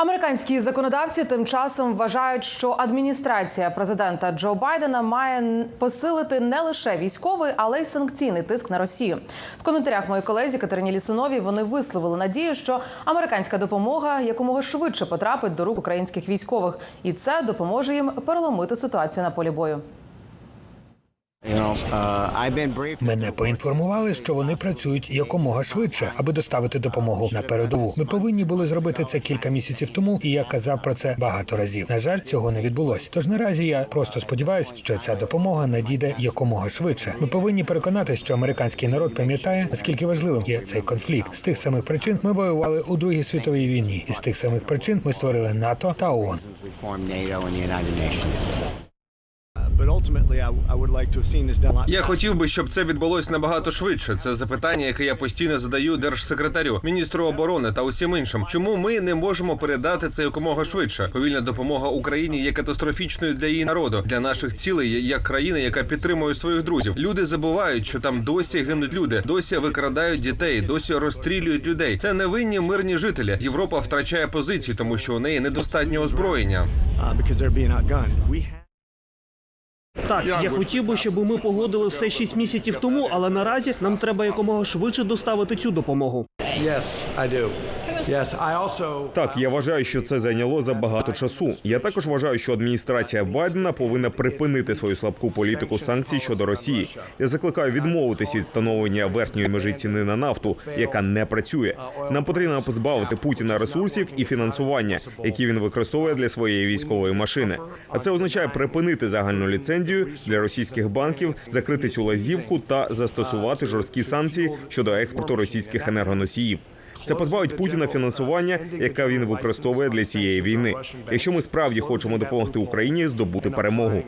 Американські законодавці тим часом вважають, що адміністрація президента Джо Байдена має посилити не лише військовий, але й санкційний тиск на Росію. В коментарях моїй колезі Катерині Лісуновій вони висловили надію, що американська допомога якомога швидше потрапить до рук українських військових, і це допоможе їм переломити ситуацію на полі бою. Мене поінформували, що вони працюють якомога швидше, аби доставити допомогу на передову. Ми повинні були зробити це кілька місяців тому, і я казав про це багато разів. На жаль, цього не відбулось. Тож наразі я просто сподіваюся, що ця допомога надійде якомога швидше. Ми повинні переконатися, що американський народ пам'ятає, наскільки важливим є цей конфлікт. З тих самих причин ми воювали у Другій світовій війні, і з тих самих причин ми створили НАТО та ООН. Я хотів би, щоб це відбулось набагато швидше. Це запитання, яке я постійно задаю держсекретарю, міністру оборони та усім іншим. Чому ми не можемо передати це якомога швидше? Повільна допомога Україні є катастрофічною для її народу, для наших цілей, як країни, яка підтримує своїх друзів. Люди забувають, що там досі гинуть люди, досі викрадають дітей, досі розстрілюють людей. Це невинні мирні жителі. Європа втрачає позиції, тому що у неї недостатньо озброєння. Так, я хотів би, щоб ми погодили все шість місяців тому, але наразі нам треба якомога швидше доставити цю допомогу. Yes, I do. Так, я вважаю, що це зайняло забагато часу. Я також вважаю, що адміністрація Байдена повинна припинити свою слабку політику санкцій щодо Росії. Я закликаю відмовитись від встановлення верхньої межі ціни на нафту, яка не працює. Нам потрібно позбавити Путіна ресурсів і фінансування, які він використовує для своєї військової машини. А це означає припинити загальну ліцензію для російських банків, закрити цю лазівку та застосувати жорсткі санкції щодо експорту російських енергоносіїв. Це позбавить Путіна фінансування, яке він використовує для цієї війни. Якщо ми справді хочемо допомогти Україні здобути перемогу.